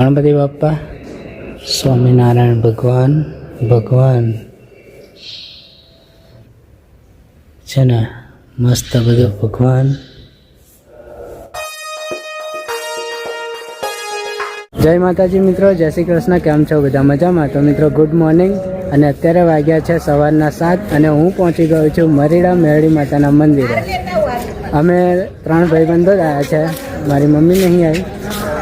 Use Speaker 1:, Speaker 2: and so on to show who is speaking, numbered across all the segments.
Speaker 1: ગણપતિ બાપા, સ્વામિનારાયણ ભગવાન ભગવાન. છે ને, મસ્ત બધું ભગવાન. જય માતાજી મિત્રો, જય શ્રી કૃષ્ણ, કેમ છો બધા મજામાં? તો મિત્રો ગુડ મોર્નિંગ અને અત્યારે વાગ્યા છે સવારના સાત અને હું પહોંચી ગયો છું મરીડા મેરડી માતાના મંદિરે. અમે ત્રણ ભાઈબંધો જ આવ્યા છે. મારી મમ્મી નહીં આવી.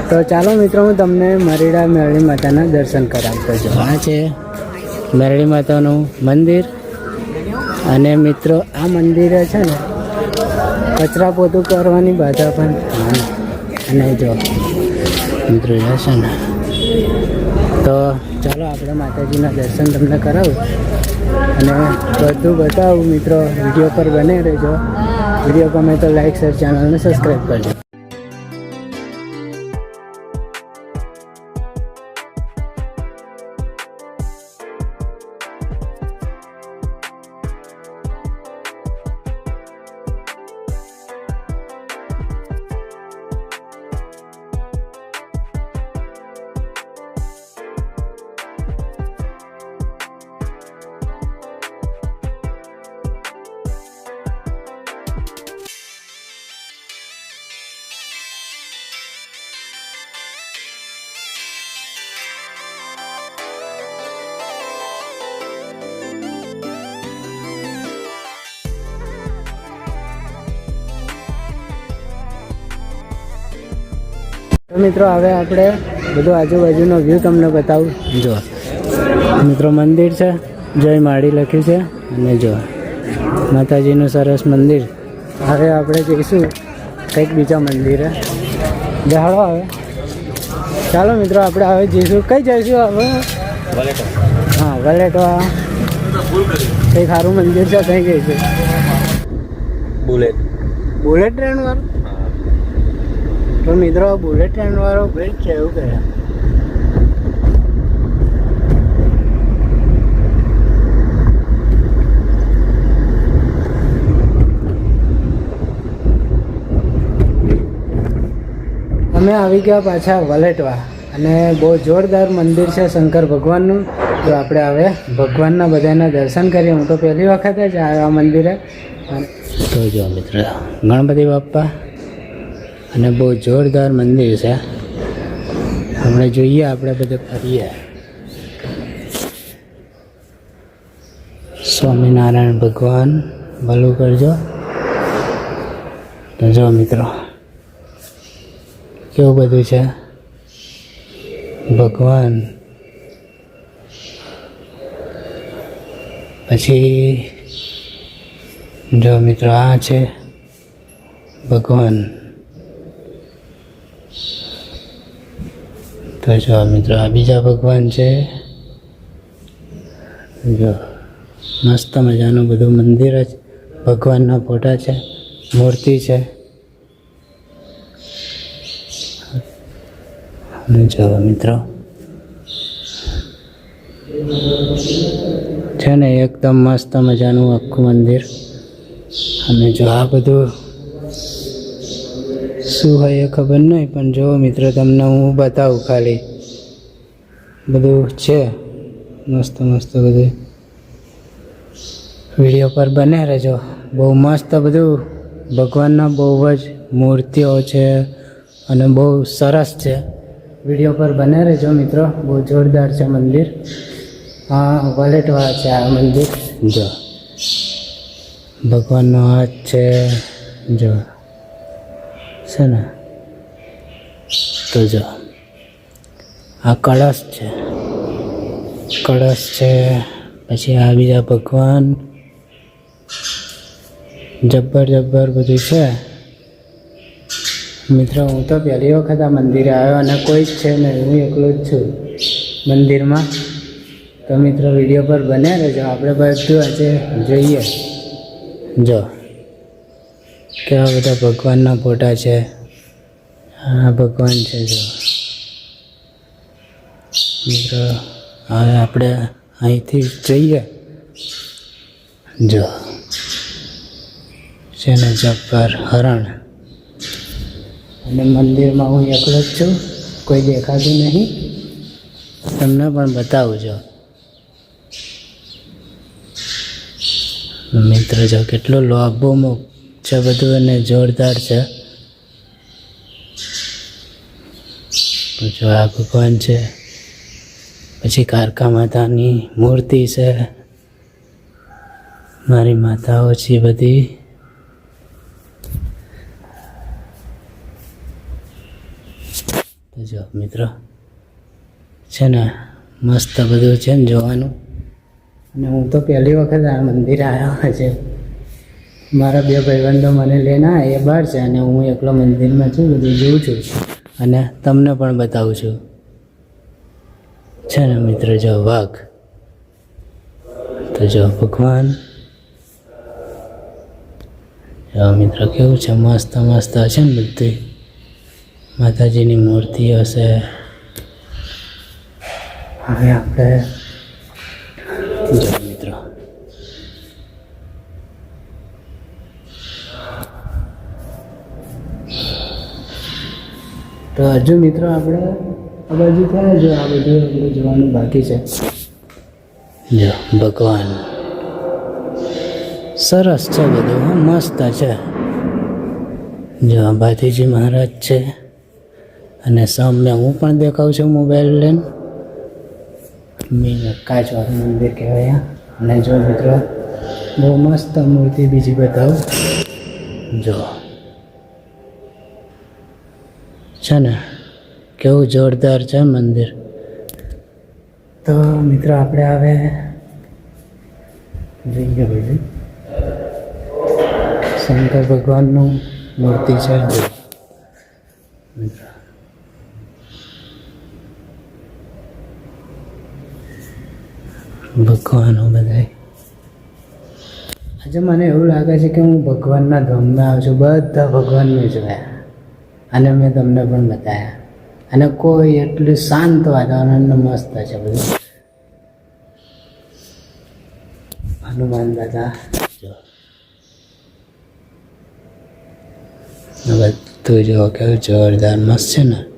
Speaker 1: તો ચાલો મિત્રો હું તમને મરીડા મેરળી માતાના દર્શન કરાવતો છું. આ છે મેરળી માતાનું મંદિર. અને મિત્રો આ મંદિરે છે ને કચરા પોતું કરવાની બાધા પણ અને જો મિત્રો છે ને. તો ચાલો આપણે માતાજીના દર્શન તમને કરાવું. અને બધું બતાવું મિત્રો વીડિયો પર બને રહેજો. વીડિયો ગમે તો લાઈક શેર ચેનલને સબસ્ક્રાઈબ કરજો. મિત્રો હવે આપણે બધું આજુબાજુનો વ્યૂ તમને બતાવું. જો મિત્રો મંદિર છે. જય માળી લખ્યું છે. અને જો માતાજીનું સરસ મંદિર. હવે આપણે જઈશું કંઈક બીજા મંદિરે. બેહાડો હવે. ચાલો મિત્રો આપણે હવે જઈશું. કઈ જઈશું હવે? હા વલેટવા. કંઈક સારું મંદિર છે ત્યાં જઈશું.
Speaker 2: બુલેટ.
Speaker 1: બુલેટ ટ્રેન વાળું? તો મિત્રો બુલેટ ટ્રેન વાળો બ્રિજ છે, એવું કહે. અમે આવી ગયા પાછા વલેટવા અને બહુ જોરદાર મંદિર છે શંકર ભગવાનનું. તો આપણે હવે ભગવાનના બધાના દર્શન કરીએ, હું તો પહેલી વખત જ આવ્યા મંદિરે. તો જો મિત્ર, ગણપતિ બાપ્પા અને બહુ જોરદાર મંદિર છે. હમણાં જોઈએ આપણે બધે ફરીએ. સ્વામિનારાયણ ભગવાન, ભલું કરજો. તો જો મિત્રો, કેવું બધું છે? ભગવાન. પછી જો મિત્રો આ છે ભગવાન. તો જો મિત્રો, આ બીજા ભગવાન છે. જો મસ્ત મજાનું બધું મંદિર જ, ભગવાનના ફોટા છે, મૂર્તિ છે. જો મિત્રો, છે ને, એકદમ મસ્ત મજાનું આખું મંદિર. અને જો આ બધું શું હોય એ ખબર નહીં, પણ જો મિત્રો, તમને હું બતાવું ખાલી. બધું છે. મસ્ત મસ્ત બધું. વીડિયો પર બને રહેજો. બહુ મસ્ત બધું. ભગવાનના બહુ જ મૂર્તિઓ છે અને બહુ સરસ છે. વીડિયો પર બને રહેજો મિત્રો. બહુ જોરદાર છે મંદિર. હા વલેટવા છે આ મંદિર. જો. ભગવાનનો હાથ છે. જો. છે ને, તો જો, આ કળશ છે. કળશ છે, પછી આ બીજા ભગવાન, જબ્બર જબ્બર બધું છે. મિત્રો, હું તો પહેલી વખત આ મંદિરે આવ્યો અને કોઈ જ છે ને, હું એકલો જ છું મંદિરમાં. તો મિત્રો, વીડિયો પર બન્યા રહેજો. આપણે બધું આજે જોઈએ. જો કેવા બધા ભગવાનના ફોટા છે? આ ભગવાન છે જો. મિત્રો, હવે આપણે અહીંથી જઈએ. જો. જેને જબ્બર હરણ. અને મંદિરમાં હું એકલો જ છું. કોઈ દેખાતું નહીં. તમને પણ બતાવું જો. મિત્ર, જો કેટલો લોભો છે, બધું અને જોરદાર છે. જો આ ભગવાન છે, પછી કારકા માતાની મૂર્તિ છે. મારી માતાઓ છે બધી. જો મિત્રો, છે ને, મસ્ત બધું છે ને જોવાનું. અને હું તો પહેલી વખત આ મંદિર આવ્યો છે. મારા બે ભાઈબંધો મને લઈને એ બહાર છે અને હું એકલો મંદિરમાં છું, બધું જોઉં છું. અને તમને પણ બતાવું છું. છે ને મિત્ર, જો વાઘ. તો જો ભગવાન. જો મિત્ર, કેવું છે? મસ્ત મસ્ત હશે ને બધી? માતાજીની મૂર્તિ હશે. હવે આપણે જો મિત્રો તો હજુ મિત્રો, આપણે આ બાજુ થયા જો આ બધું આપણે જોવાનું બાકી છે. જો, ભગવાન. સરસ છે બધું, હા, મસ્ત છે. જો ભાતીજી મહારાજ છે. અને સામે હું પણ દેખાઉં છું મોબાઈલ લઈને. મીન કાચવાળું મંદિર કહેવાય. અને જો મિત્રો, બહુ મસ્ત મૂર્તિ બીજી બતાવું. જો. છે ને? કેવું જોરદાર છે મંદિર. તો મિત્રો આપણે હવે જોઈએ બધું શંકર ભગવાનનું મૂર્તિ છે. મિત્રો. ભગવાનો બધાય આજે મને એવું લાગે છે કે હું ભગવાનના ધામમાં આવું છું. બધા ભગવાનને જોયા. અને મેં તમને પણ બતાવ્યા અને કોઈ એટલું શાંત વાતાવરણ મસ્ત છે બધું. હનુમાન દાદા, જો. બધું જો કેવું જોરદાર મસ્ત છે ને.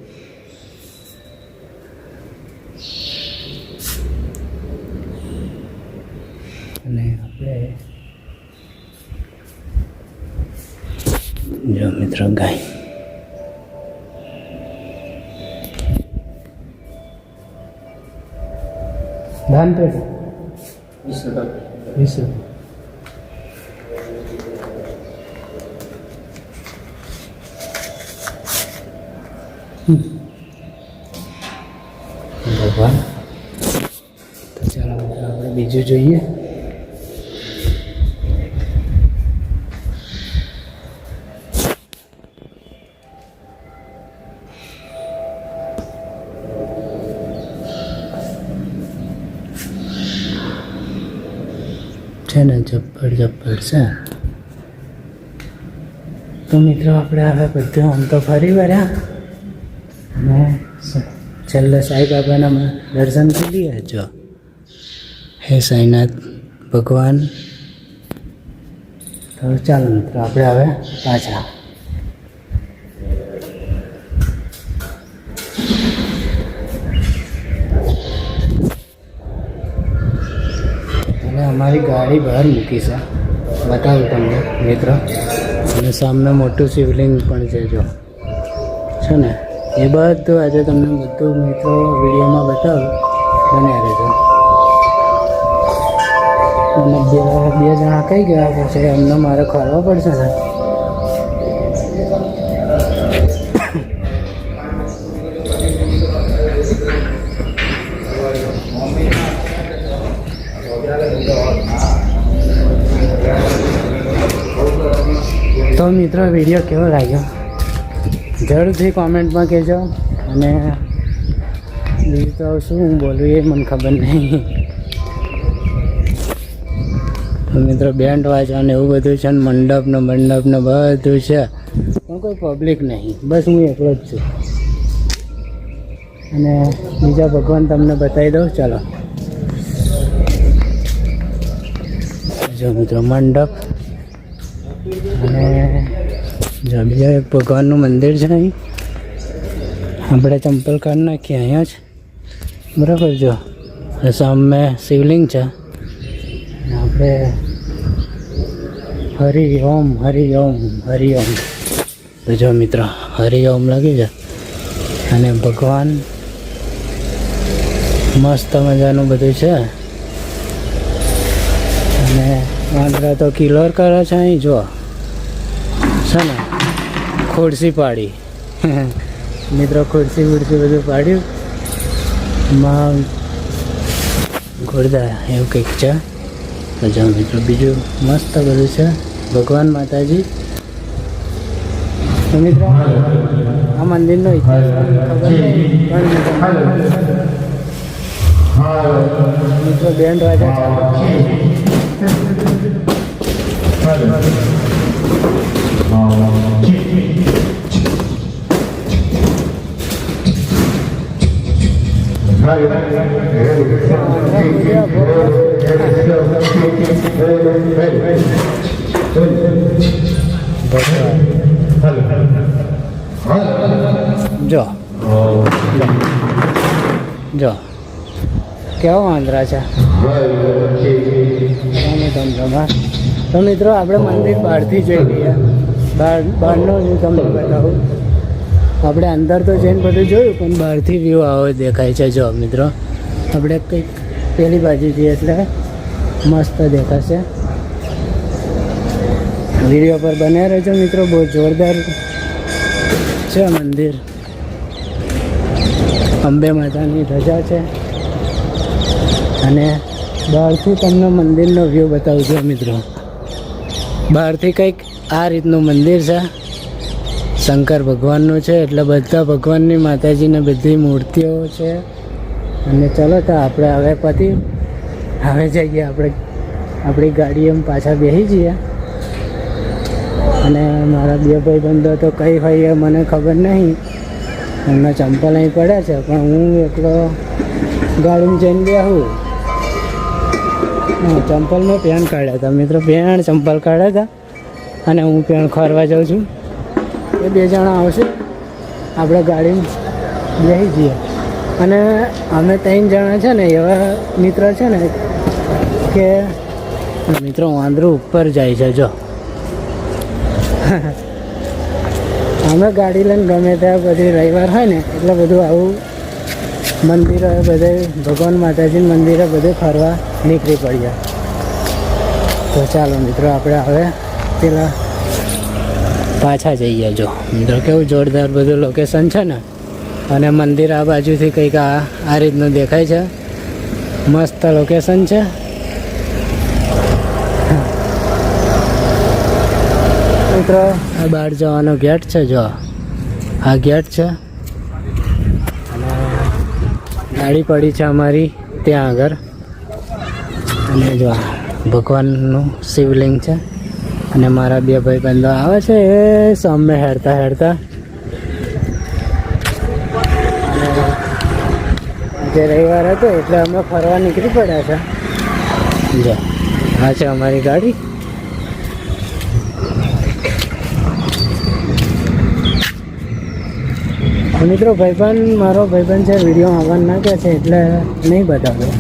Speaker 1: ધાન પેટ વીસ હમ. ભગવાન તો ચાલો આપણે બીજું જોઈએ। છે ને, જબ્બર જબ્બર છે. તો મિત્રો, આપણે હવે બધું આમ તો ફરી વળ્યા. અને છેલ્લે સાંઈબાબાના દર્શન કરી લઈએ જો. હે સાંઈનાથ ભગવાન. તો ચાલો મિત્રો, આપણે હવે પાછા અને અમારી ગાડી બહાર મૂકી છે. બતાવું તમને, મિત્રો. અને સામે મોટું શિવલિંગ પણ છે, જો. છે ને? એ બધું આજે તમને બધું મિત્રો વિડીયોમાં બતાવું. બન્યા રહેજો. અને બે બે જણા કઈ ગયા પછી એમને મારે ખોરવા પડશે ને? મિત્રો વીડિયો કેવો લાગ્યો? જરૂરથી કોમેન્ટમાં કહેજો. અને બીજું તો શું હું બોલું એ મને ખબર નહીં. મિત્રો બેન્ડ વાંચવા ને એવું બધું છે ને, મંડપ ને બધું છે. પણ કોઈ પબ્લિક નહીં. બસ હું એકલો જ છું. અને બીજા ભગવાન તમને બતાવી દઉં. ચાલો. જો મિત્રો, મંડપ. અને બીજા ભગવાનનું મંદિર છે અહીં. આપણે ચંપલ કાઢી નાખીએ અહીંયા જ. બરાબર જો. સામે શિવલિંગ છે. આપણે હરિ ઓમ હરિ ઓમ હરિ ઓમ. તો જો મિત્ર, હરિ ઓમ લાગી છે. અને ભગવાન મસ્ત મજાનું બધું છે. અને વાંદરા તો કિલોર કરે છે અહીં, જો. છે ને? ખુરશી પાડી. મિત્રો ખુરશી ખુરશી બધું પાડ્યું. માં ઘોડદા એવું કંઈક છે. તો જો મિત્રો બીજું મસ્ત બધું છે. ભગવાન માતાજી. તો મિત્રો આ મંદિરનો ઇતિહાસ ખબર નહીં પણ મિત્રો બેન્ડ વાજા ચાલુ જો. જો. કેવો વાંદરા છે? તમે તો મિત્રો આપણે મંદિર બહારથી જોઈ લઈએ બહાર બહારનો હું તમને બતાવું. આપણે અંદર તો જઈને બધું જોયું, પણ બહારથી વ્યૂ આવો દેખાય છે જો મિત્રો. આપણે કંઈક પેલી બાજુ જઈએ એટલે મસ્ત દેખાશે. વીડિયો પર બન્યા રહેજો મિત્રો, બહુ જોરદાર છે મંદિર. અંબે માતાની ધજા છે. અને બહારથી તમને મંદિરનો વ્યૂ બતાવું છું મિત્રો. બહારથી કંઈક આ રીતનું મંદિર છે. શંકર ભગવાનનું છે. એટલે બધા ભગવાનની માતાજીને બધી મૂર્તિઓ છે. અને ચલો તો આપણે હવે પતિ હવે જઈએ આપણે. આપણી ગાડી એમ પાછા બેસી જઈએ. અને મારા બે ભાઈ બંધો તો કઈ હોય એ મને ખબર નહીં. એમના ચંપલ અહીં પડ્યા છે. પણ હું એકલો ગાડીમાં જઈને બેહું. ચંપલમાં પેન કાઢ્યા હતા. મિત્રો પેન ચંપલ કાઢ્યા હતા. અને હું પણ ખરવા જાઉં છું. એ બે જણા આવશે. આપણે ગાડીમાં બેસી જઈએ. અને અમે ત્રણ જણા છે ને, એવા મિત્ર છે ને કે મિત્રો વાંદરું ઉપર જાય છે, જો. અમે ગાડી લઈને ગમે ત્યાં બધી રવિવાર હોય ને, એટલે બધું આવું મંદિરો બધે ભગવાન માતાજીના મંદિરે બધે ફરવા નીકળી પડ્યા. તો ચાલો મિત્રો, આપણે હવે પેલા પાછા જઈએ જો. મિત્રો કેવું જોરદાર બધું લોકેશન છે ને. અને મંદિર આ બાજુથી કંઈક આ આ રીતનું દેખાય છે. મસ્ત લોકેશન છે. મિત્રો આ બહાર જવાનો ગેટ છે જો. આ ગેટ છે. અને ગાડી પડી છે અમારી ત્યાં આગળ. અને જો ભગવાનનું શિવલિંગ છે. અને મારા બે ભાઈ બંધો આવે છે, એ સામે હેરતા હેરતા. જે રવિવાર હતો, એટલે અમે ફરવા નીકળી પડ્યા છે. જો, આ છે અમારી ગાડી. મિત્રો, ભાઈબંધ, મારો ભાઈબંધ છે, વીડિયો આવવાનું ના કહે છે, એટલે નહીં બતાવ્યો